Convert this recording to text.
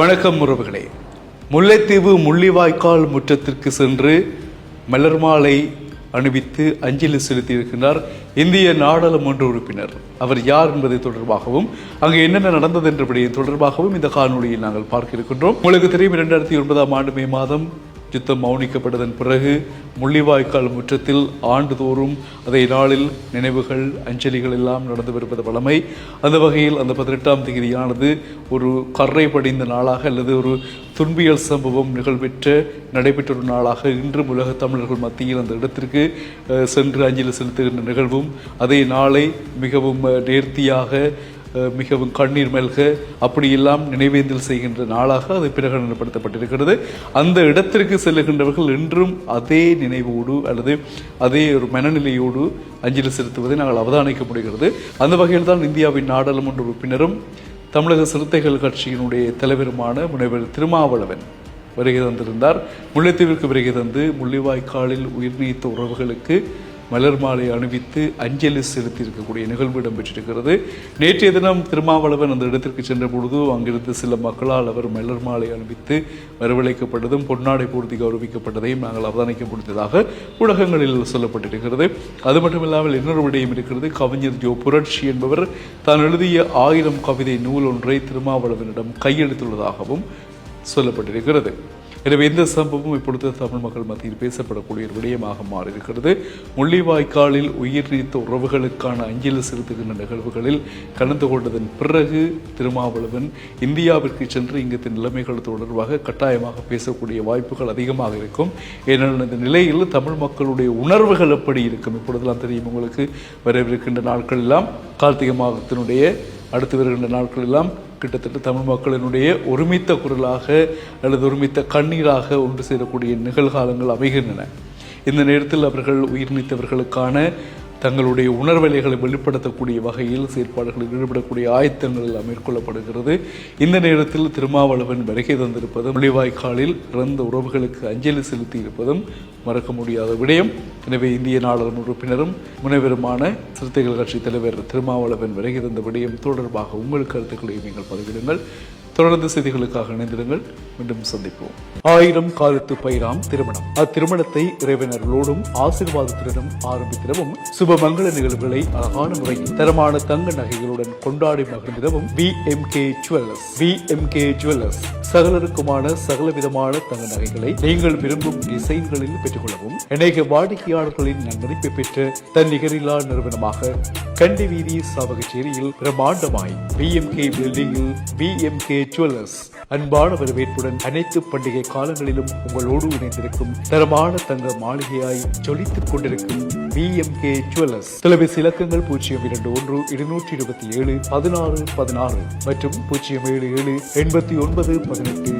வணக்கம் உறவுகளே. முல்லைத்தீவு முள்ளிவாய்க்கால் முற்றத்திற்கு சென்று மலர் மாலை அணிவித்து அஞ்சலி செலுத்தியிருக்கிறார் இந்திய நாடாளுமன்ற உறுப்பினர். அவர் யார் என்பதை தொடர்பாகவும் அங்கு என்னென்ன நடந்தது என்றபடி தொடர்பாகவும் இந்த காணொலியில் நாங்கள் பார்க்க இருக்கின்றோம். உங்களுக்கு தெரியும் இரண்டாயிரத்தி ஒன்பதாம் ஆண்டு மே மாதம் யுத்தம் மௌனிக்கப்பட்டதன் பிறகு முள்ளிவாய்க்கால் முற்றத்தில் ஆண்டுதோறும் அதே நாளில் நினைவுகள் அஞ்சலிகள் எல்லாம் நடந்து வருவது வழமை. அந்த வகையில் அந்த பதினெட்டாம் தேதியானது ஒரு கரை படிந்த நாளாக அல்லது ஒரு துன்பியல் சம்பவம் நிகழ்பெற்ற நடைபெற்ற ஒரு நாளாக இன்றும் உலக தமிழர்கள் மத்தியில் அந்த இடத்திற்கு சென்று அஞ்சலி செலுத்துகின்ற நிகழ்வும் அதே நாளை மிகவும் நேர்த்தியாக மிகவும் கண்ணீர் மெல்க அப்படியெல்லாம் நினைவேந்தல் செய்கின்ற நாளாக அது பிரகடனப்படுத்தப்பட்டிருக்கிறது. அந்த இடத்திற்கு செல்லுகின்றவர்கள் இன்றும் அதே நினைவோடு அல்லது அதே ஒரு மனநிலையோடு அஞ்சலி செலுத்துவதை நாங்கள் அவதானிக்க முடிகிறது அந்த வகையில் தான் இந்தியாவின் நாடாளுமன்ற உறுப்பினரும் தமிழக சிறுத்தைகள் கட்சியினுடைய தலைவருமான முனைவர் திருமாவளவன் வருகை தந்திருந்தார். முல்லைத்தீவிற்கு வருகை தந்து முள்ளிவாய்க்காலில் உயிர் நீத்த உறவுகளுக்கு மலர் மாலை அணிவித்து அஞ்சலி செலுத்தி இருக்கக்கூடிய நிகழ்வு இடம்பெற்றிருக்கிறது. நேற்றைய தினம் திருமாவளவன் அந்த இடத்திற்கு சென்ற பொழுது அங்கிருந்து சில மக்களால் அவர் மலர் மாலை அணிவித்து வரவழைக்கப்பட்டதும் பொன்னாடை பூர்த்தி கௌரவிக்கப்பட்டதையும் நாங்கள் அவதானிக்க முடிந்ததாக ஊடகங்களில் சொல்லப்பட்டிருக்கிறது. அது மட்டுமில்லாமல் இன்னொரு விடயம் இருக்கிறது. கவிஞர் ஜோ புரட்சி என்பவர் தான் எழுதிய ஆயிரம் கவிதை நூல் ஒன்றை திருமாவளவனிடம் கையெழுத்துள்ளதாகவும் சொல்லப்பட்டிருக்கிறது. எனவே இந்த சம்பவம் இப்பொழுது தமிழ் மக்கள் மத்தியில் பேசப்படக்கூடிய ஒரு விடயமாக மாறியிருக்கிறது. முள்ளிவாய்க்காலில் உயிர் நீத்த உறவுகளுக்கான அஞ்சலி செலுத்துகின்ற நிகழ்வுகளில் கலந்து கொண்டதன் பிறகு திருமாவளவன் இந்தியாவிற்கு சென்று இங்கத்தின் நிலைமைகள் தொடர்பாக கட்டாயமாக பேசக்கூடிய வாய்ப்புகள் அதிகமாக இருக்கும். ஏனெனில் இந்த நிலையில் தமிழ் மக்களுடைய உணர்வுகள் எப்படி இருக்கும்? இப்பொழுதெல்லாம் தெரியும் உங்களுக்கு. வரவிருக்கின்ற நாட்கள் எல்லாம் கார்த்திகை மாதத்தினுடைய அடுத்து வருகின்ற நாட்கள் எல்லாம் கிட்டத்தட்ட தமிழ் மக்களினுடைய ஒருமித்த குரலாக அல்லது ஒருமித்த கண்ணீராக ஒன்று சேரக்கூடிய நிகழ்காலங்கள் அமைகின்றன. இந்த நேரத்தில் அவர்கள் உயிர் நீத்தவர்களுக்கான தங்களுடைய உணர்வலைகளை வெளிப்படுத்தக்கூடிய வகையில் செயற்பாடுகளில் ஈடுபடக்கூடிய ஆயத்தங்கள் மேற்கொள்ளப்படுகிறது. இந்த நேரத்தில் திருமாவளவன் வருகை தந்திருப்பதும் முள்ளிவாய்க்காலில் இறந்த உறவுகளுக்கு அஞ்சலி செலுத்தி இருப்பதும் மறக்க முடியாத விடயம். எனவே இந்திய நாடாளுமன்ற உறுப்பினரும் முனைவருமான சிறுத்தைகள் கட்சி தலைவர் திருமாவளவன் வருகை தந்த விடயம் தொடர்பாக உங்கள் கருத்துக்களை நீங்கள் பதிவிடுங்கள். தொடர்ந்து செய்திகளுக்காக இணைந்திருங்கள். மீண்டும் சந்திப்போம். ஆயிரம் காலத்து பயிராம் திருமணம். அத்திருமணத்தை இறைவனர்களோடும் ஆசீர்வாதத்துடனும் ஆரம்பித்திடவும் சுபமங்கள நிகழ்வுகளை அழகான முறையில் தரமான தங்க நகைகளுடன் கொண்டாடி மகிழ்ந்திடவும் V M K jewellers V M K jewellers சகலருக்குமான சகல விதமான தங்க நகைகளை நீங்கள் விரும்பும் டிசைன்களில் பெற்றுக்கொள்ளவும் அநேக வாடிக்கையாளர்களின் நன்மதிப்பை பெற்ற தன்னிகரில்லா நிறுவனமாக கண்டி வீதி சாவகச்சேரியில் பிரமாண்டமாய் பி எம் கே பில்டிங்கில் பி எம் கே ஜுவல்லர்ஸ் அன்பான வரவேற்புடன் அனைத்து பண்டிகை காலங்களிலும் உங்களோடு இணைந்திருக்கும் தரமான தங்க மாளிகையாய் ஜொலித்துக் கொண்டிருக்கும் பி எம் கே ஜுவல்லர்ஸ் தொலைபேசி இலக்கங்கள் பூஜ்ஜியம் இரண்டு ஒன்று இருநூற்றி இருபத்தி ஏழு பதினாறு பதினாறு மற்றும் பூஜ்ஜியம் ஏழு ஏழு எண்பத்தி ஒன்பது பதினெட்டு